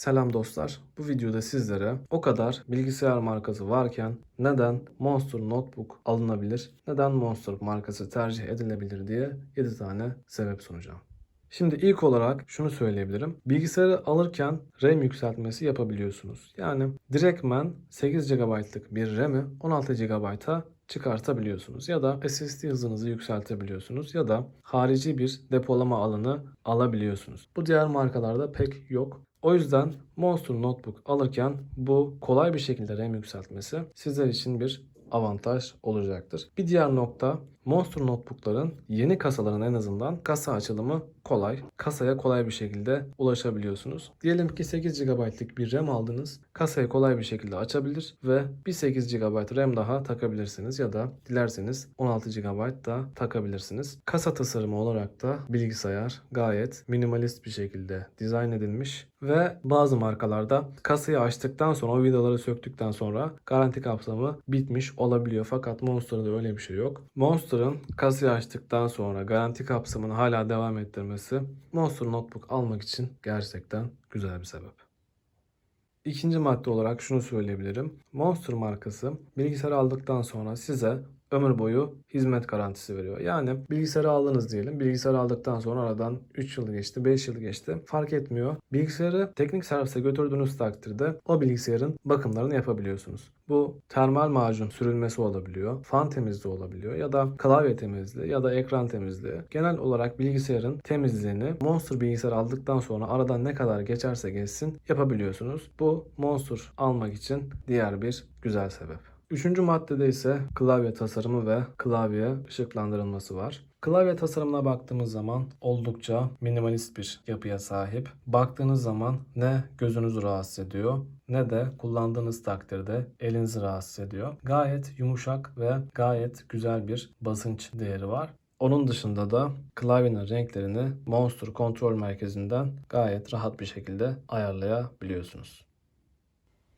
Selam dostlar. Bu videoda sizlere o kadar bilgisayar markası varken neden Monster Notebook alınabilir, neden Monster markası tercih edilebilir diye 7 tane sebep sunacağım. Şimdi ilk olarak şunu söyleyebilirim. Bilgisayarı alırken RAM yükseltmesi yapabiliyorsunuz. Yani direktmen 8 GB'lık bir RAM'i 16 GB'a çıkartabiliyorsunuz ya da SSD hızınızı yükseltebiliyorsunuz ya da harici bir depolama alanı alabiliyorsunuz. Bu diğer markalarda pek yok. O yüzden Monster Notebook alırken bu kolay bir şekilde RAM yükseltmesi sizler için bir avantaj olacaktır. Bir diğer nokta Monster Notebook'ların yeni kasaların en azından kasa açılımı kolay. Kasaya kolay bir şekilde ulaşabiliyorsunuz. Diyelim ki 8 GB'lık bir RAM aldınız. Kasayı kolay bir şekilde açabilir ve bir 8 GB RAM daha takabilirsiniz ya da dilerseniz 16 GB da takabilirsiniz. Kasa tasarımı olarak da bilgisayar gayet minimalist bir şekilde dizayn edilmiş ve bazı markalarda kasayı açtıktan sonra o vidaları söktükten sonra garanti kapsamı bitmiş olabiliyor. Fakat Monster'da öyle bir şey yok. Monster'ın kasayı açtıktan sonra garanti kapsamını hala devam ettirmesi Monster Notebook almak için gerçekten güzel bir sebep. İkinci madde olarak şunu söyleyebilirim. Monster markası bilgisayarı aldıktan sonra size ömür boyu hizmet garantisi veriyor. Yani bilgisayarı aldınız diyelim. Bilgisayarı aldıktan sonra aradan 3 yıl geçti, 5 yıl geçti. Fark etmiyor. Bilgisayarı teknik servise götürdüğünüz takdirde o bilgisayarın bakımlarını yapabiliyorsunuz. Bu termal macun sürülmesi olabiliyor, fan temizliği olabiliyor ya da klavye temizliği ya da ekran temizliği. Genel olarak bilgisayarın temizliğini Monster bilgisayar aldıktan sonra aradan ne kadar geçerse geçsin yapabiliyorsunuz. Bu Monster almak için diğer bir güzel sebep. Üçüncü maddede ise klavye tasarımı ve klavye ışıklandırılması var. Klavye tasarımına baktığımız zaman oldukça minimalist bir yapıya sahip. Baktığınız zaman ne gözünüzü rahatsız ediyor ne de kullandığınız takdirde elinizi rahatsız ediyor. Gayet yumuşak ve gayet güzel bir basınç değeri var. Onun dışında da klavyenin renklerini Monster kontrol merkezinden gayet rahat bir şekilde ayarlayabiliyorsunuz.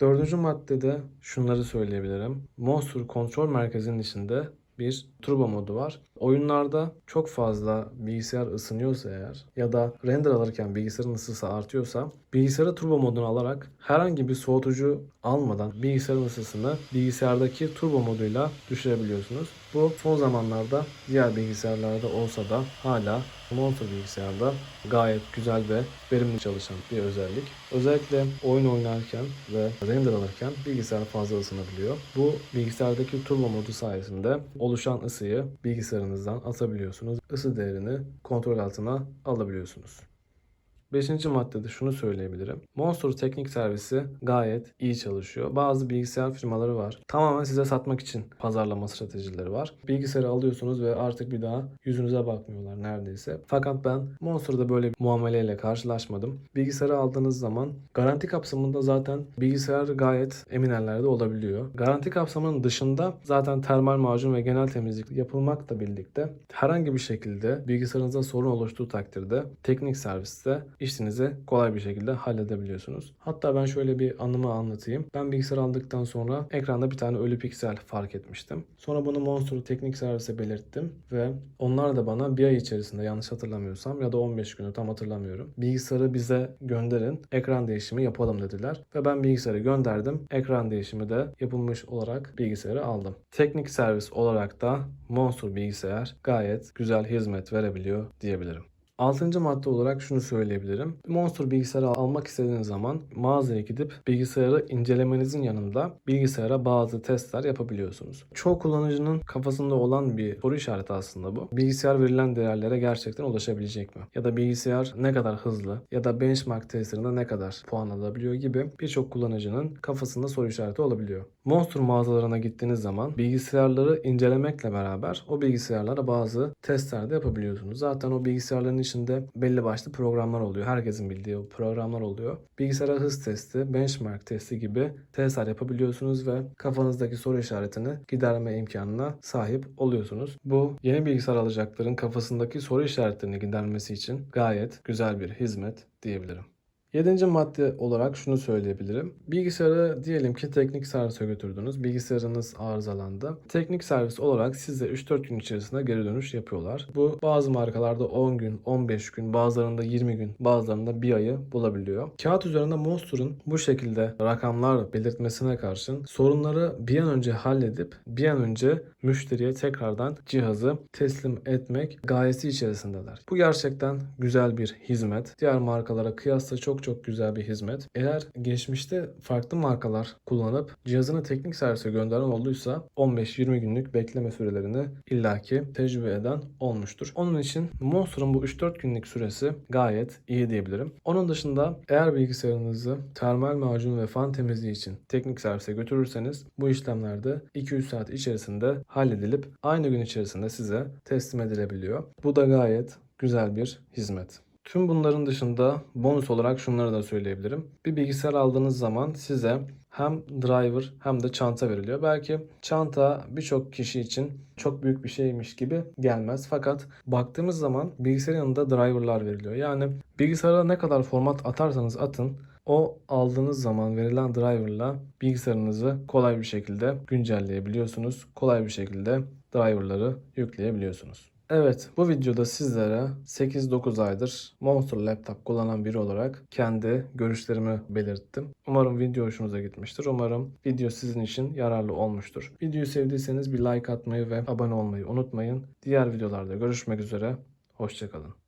Dördüncü maddede şunları söyleyebilirim. Monster kontrol merkezinin içinde bir turbo modu var. Oyunlarda çok fazla bilgisayar ısınıyorsa eğer ya da render alırken bilgisayarın ısısı artıyorsa bilgisayarı turbo moduna alarak herhangi bir soğutucu almadan bilgisayarın ısısını bilgisayardaki turbo moduyla düşürebiliyorsunuz. Bu son zamanlarda diğer bilgisayarlarda olsa da hala Monster bilgisayarda gayet güzel ve verimli çalışan bir özellik. Özellikle oyun oynarken ve render alırken bilgisayar fazla ısınabiliyor. Bu bilgisayardaki turbo modu sayesinde oluşan ısıyı bilgisayarınızdan atabiliyorsunuz. Isı değerini kontrol altına alabiliyorsunuz. Beşinci maddede şunu söyleyebilirim. Monster teknik servisi gayet iyi çalışıyor. Bazı bilgisayar firmaları var. Tamamen size satmak için pazarlama stratejileri var. Bilgisayarı alıyorsunuz ve artık bir daha yüzünüze bakmıyorlar neredeyse. Fakat ben Monster'da böyle bir muameleyle karşılaşmadım. Bilgisayarı aldığınız zaman garanti kapsamında zaten bilgisayar gayet emin ellerde olabiliyor. Garanti kapsamının dışında zaten termal macun ve genel temizlik yapılmakla birlikte herhangi bir şekilde bilgisayarınızda sorun oluştuğu takdirde teknik serviste işinizi kolay bir şekilde halledebiliyorsunuz. Hatta ben şöyle bir anımı anlatayım. Ben bilgisayar aldıktan sonra ekranda bir tane ölü piksel fark etmiştim. Sonra bunu Monster teknik servise belirttim ve onlar da bana bir ay içerisinde yanlış hatırlamıyorsam ya da 15 günü tam hatırlamıyorum. Bilgisayarı bize gönderin, ekran değişimi yapalım dediler ve ben bilgisayarı gönderdim. Ekran değişimi de yapılmış olarak bilgisayarı aldım. Teknik servis olarak da Monster bilgisayar gayet güzel hizmet verebiliyor diyebilirim. Altıncı madde olarak şunu söyleyebilirim. Monster bilgisayarı almak istediğiniz zaman mağazaya gidip bilgisayarı incelemenizin yanında bilgisayara bazı testler yapabiliyorsunuz. Çoğu kullanıcının kafasında olan bir soru işareti aslında bu. Bilgisayar verilen değerlere gerçekten ulaşabilecek mi? Ya da bilgisayar ne kadar hızlı ya da benchmark testlerinde ne kadar puan alabiliyor gibi birçok kullanıcının kafasında soru işareti olabiliyor. Monster mağazalarına gittiğiniz zaman bilgisayarları incelemekle beraber o bilgisayarlara bazı testler de yapabiliyorsunuz. Zaten o bilgisayarların içinde belli başlı programlar oluyor. Herkesin bildiği o programlar oluyor. Bilgisayara hız testi, benchmark testi gibi testler yapabiliyorsunuz ve kafanızdaki soru işaretini giderme imkanına sahip oluyorsunuz. Bu yeni bilgisayar alacakların kafasındaki soru işaretlerini gidermesi için gayet güzel bir hizmet diyebilirim. Yedinci madde olarak şunu söyleyebilirim. Bilgisayarı diyelim ki teknik servise götürdünüz. Bilgisayarınız arızalandı. Teknik servis olarak size 3-4 gün içerisinde geri dönüş yapıyorlar. Bu bazı markalarda 10 gün, 15 gün, bazılarında 20 gün, bazılarında bir ayı bulabiliyor. Kağıt üzerinde Monster'ın bu şekilde rakamlar belirtmesine karşın sorunları bir an önce halledip bir an önce müşteriye tekrardan cihazı teslim etmek gayesi içerisindeler. Bu gerçekten güzel bir hizmet. Diğer markalara kıyasla çok güzel bir hizmet. Eğer geçmişte farklı markalar kullanıp cihazını teknik servise gönderen olduysa 15-20 günlük bekleme sürelerini illaki tecrübe eden olmuştur. Onun için Monster'ın bu 3-4 günlük süresi gayet iyi diyebilirim. Onun dışında eğer bilgisayarınızı termal macun ve fan temizliği için teknik servise götürürseniz bu işlemlerde 2-3 saat içerisinde halledilip aynı gün içerisinde size teslim edilebiliyor. Bu da gayet güzel bir hizmet. Tüm bunların dışında bonus olarak şunları da söyleyebilirim. Bir bilgisayar aldığınız zaman size hem driver hem de çanta veriliyor. Belki çanta birçok kişi için çok büyük bir şeymiş gibi gelmez. Fakat baktığımız zaman bilgisayarın yanında driverlar veriliyor. Yani bilgisayara ne kadar format atarsanız atın o aldığınız zaman verilen driverla bilgisayarınızı kolay bir şekilde güncelleyebiliyorsunuz. Kolay bir şekilde driverları yükleyebiliyorsunuz. Evet, bu videoda sizlere 8-9 aydır Monster Laptop kullanan biri olarak kendi görüşlerimi belirttim. Umarım video hoşunuza gitmiştir. Umarım video sizin için yararlı olmuştur. Videoyu sevdiyseniz bir like atmayı ve abone olmayı unutmayın. Diğer videolarda görüşmek üzere. Hoşçakalın.